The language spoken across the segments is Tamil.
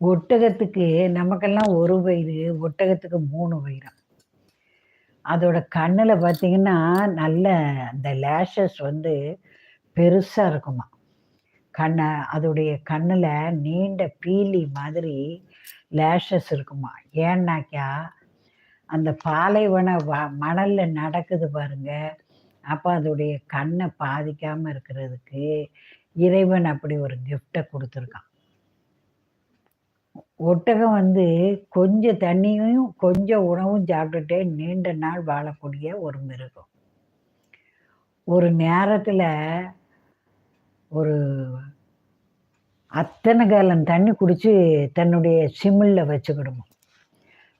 ஒட்டகத்துக்கு நமக்கெல்லாம் ஒரு வயிறு, ஒட்டகத்துக்கு மூணு வயிறாம். அதோட கண்ணில் பார்த்தீங்கன்னா, நல்ல அந்த லேஷஸ் வந்து பெருசாக இருக்குமாம். கண்ணை அதோடைய கண்ணில் நீண்ட பீலி மாதிரி லேஷஸ் இருக்குமா ஏன்னாக்கா, அந்த பாலைவன வ மணலில் நடக்குது பாருங்க. அப்போ அதோடைய கண்ணை பாதிக்காமல் இருக்கிறதுக்கு, இறைவன் அப்படி ஒரு கிஃப்டை கொடுத்துருக்கான் ஒட்டகம் வந்து கொஞ்சம் தண்ணியும், கொஞ்சம் உணவும் சாப்பிட்டுட்டே நீண்ட நாள் வாழக்கூடிய ஒரு மிருகம். ஒரு நேரத்தில் ஒரு அத்தனை காலம் தண்ணி குடித்து தன்னுடைய சிமிழில் வச்சுக்கிடுமாம்.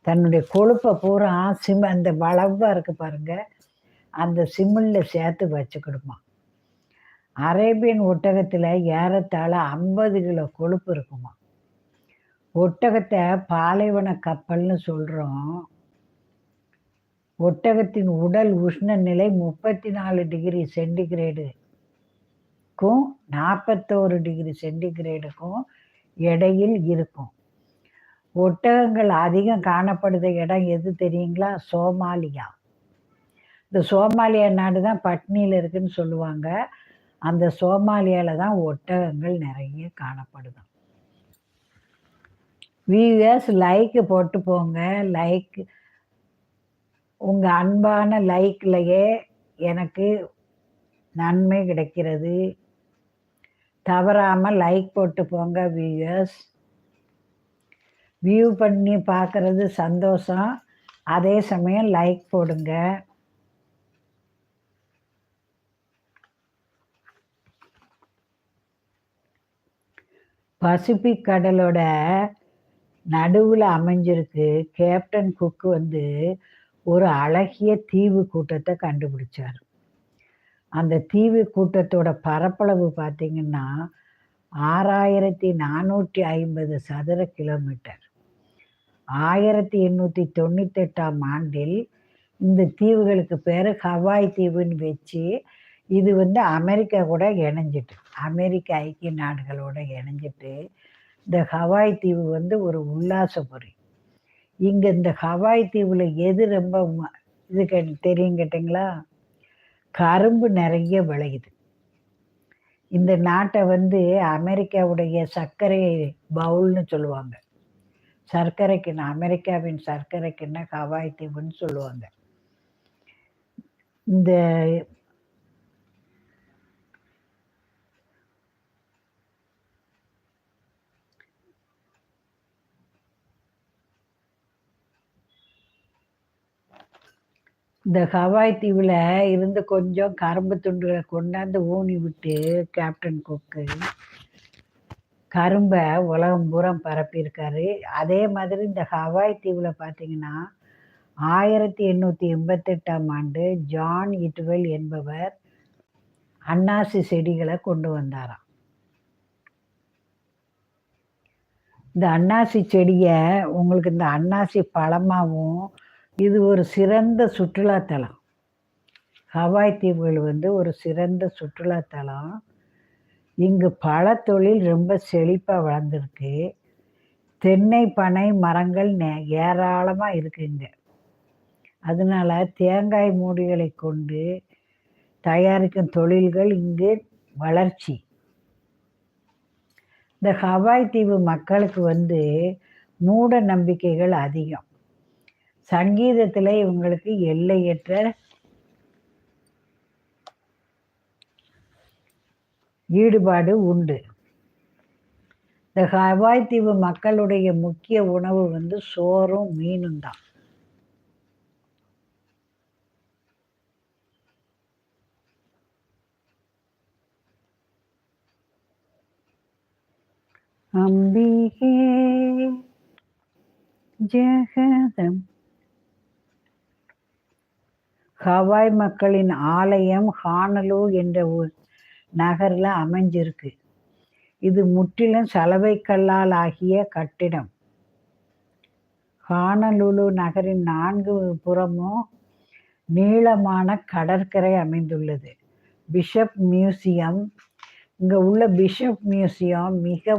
தன்னுடைய கொழுப்பை பூரா சிம் அந்த வளவாக இருக்கு பாருங்க, அந்த சிமிழ்ல சேர்த்து வச்சுக்கிடுமாம். அரேபியன் ஒட்டகத்தில் ஏறத்தாழ 50 கிலோ கொழுப்பு இருக்குமாம். ஒட்டகத்தை பாலைவன கப்பல்னு சொல்கிறோம் ஒட்டகத்தின் உடல் உஷ்ண நிலை முப்பத்தி நாலு டிகிரி சென்டிகிரேடுக்கும் 41 டிகிரி சென்டிகிரேடுக்கும் இடையில் இருக்கும். ஒட்டகங்கள் அதிகம் காணப்படுத இடம் எது தெரியுங்களா? சோமாலியா. இந்த சோமாலியா நாடு தான் பட்னியில் இருக்குன்னு சொல்லுவாங்க. அந்த சோமாலியாவில் தான் ஒட்டகங்கள் நிறைய காணப்படுதாம். வியூவர்ஸ் லைக் போட்டு போங்க. லைக் உங்க அன்பான லைக்லயே எனக்கு நன்மை கிடைக்கிறது. தவறாம லைக் போட்டு போங்க வியூவர்ஸ். வியூ பண்ணி பார்க்கறது சந்தோஷம். அதே சமயம் லைக் போடுங்க. பசிபிக் கடலோட நடுவில் அமைஞ்சிருக்கு. கேப்டன் குக் வந்து ஒரு அழகிய தீவு கூட்டத்தை கண்டுபிடிச்சார் அந்த தீவு கூட்டத்தோட பரப்பளவு பார்த்தீங்கன்னா, 6450 சதுர கிலோமீட்டர். 1898ஆம் ஆண்டில் இந்த தீவுகளுக்கு பேர் ஹவாய் தீவுன்னு வச்சு, இது வந்து அமெரிக்கா கூட இணைஞ்சிட்டு. அமெரிக்க ஐக்கிய நாடுகளோட இணைஞ்சிட்டு, இந்த ஹவாய் தீவு வந்து ஒரு உல்லாசபுரி. இங்கே இந்த ஹவாய் தீவில் எது ரொம்ப ம இது கே தெரியும் கேட்டீங்களா? கரும்பு நிறைய விளையுது. இந்த நாட்டை வந்து அமெரிக்காவுடைய சர்க்கரை பவுல்னு சொல்லுவாங்க. சர்க்கரை கிண்ணம் அமெரிக்காவின் சர்க்கரை கிண்ணம் ஹவாய் தீவுன்னு சொல்லுவாங்க. இந்த இந்த ஹவாய் தீவுல இருந்து கொஞ்சம் கரும்பு துண்டுகளை கொண்டாந்து ஊனி விட்டு கேப்டன் குக்கு, கரும்பை உலகம் பூரம் பரப்பியிருக்காரு. அதே மாதிரி இந்த ஹவாய் தீவுல பார்த்தீங்கன்னா, 1888ஆம் ஆண்டு ஜான் இட்வெல் என்பவர் அன்னாசி செடிகளை கொண்டு வந்தாராம். இந்த அன்னாசி செடியை உங்களுக்கு இந்த அன்னாசி பழமாகவும் இது ஒரு சிறந்த சுற்றுலாத்தலம் ஹவாய் தீவுகள் வந்து ஒரு சிறந்த சுற்றுலாத்தலம் இங்கு பல தொழில் ரொம்ப செழிப்பாக வளர்ந்துருக்கு தென்னை, பனை மரங்கள் நெ ஏராளமாக இருக்கு இங்கே அதனால தேங்காய் மூடிகளைக் கொண்டு தயாரிக்கும் தொழில்கள் இங்கு வளர்ச்சி. இந்த ஹவாய் தீவு மக்களுக்கு வந்து மூட நம்பிக்கைகள் அதிகம். சங்கீதத்துல இவங்களுக்கு எல்லையற்ற ஈடுபாடு உண்டு. இந்த ஹவாய் தீவு மக்களுடைய முக்கிய உணவு வந்து சோறும், மீனும் தான். அம்பிகே ஜெகதம் ஹவாய் மக்களின் ஆலயம் ஹானலு என்ற ஊர் நகரில் அமைஞ்சிருக்கு. இது முற்றிலும் சலவைக்கல்லால் ஆகிய கட்டிடம். ஹானலுலு நகரின் நான்கு புறமும் நீளமான கடற்கரை அமைந்துள்ளது. பிஷப் மியூசியம் இங்கே உள்ள பிஷப் மியூசியம் மிகவும்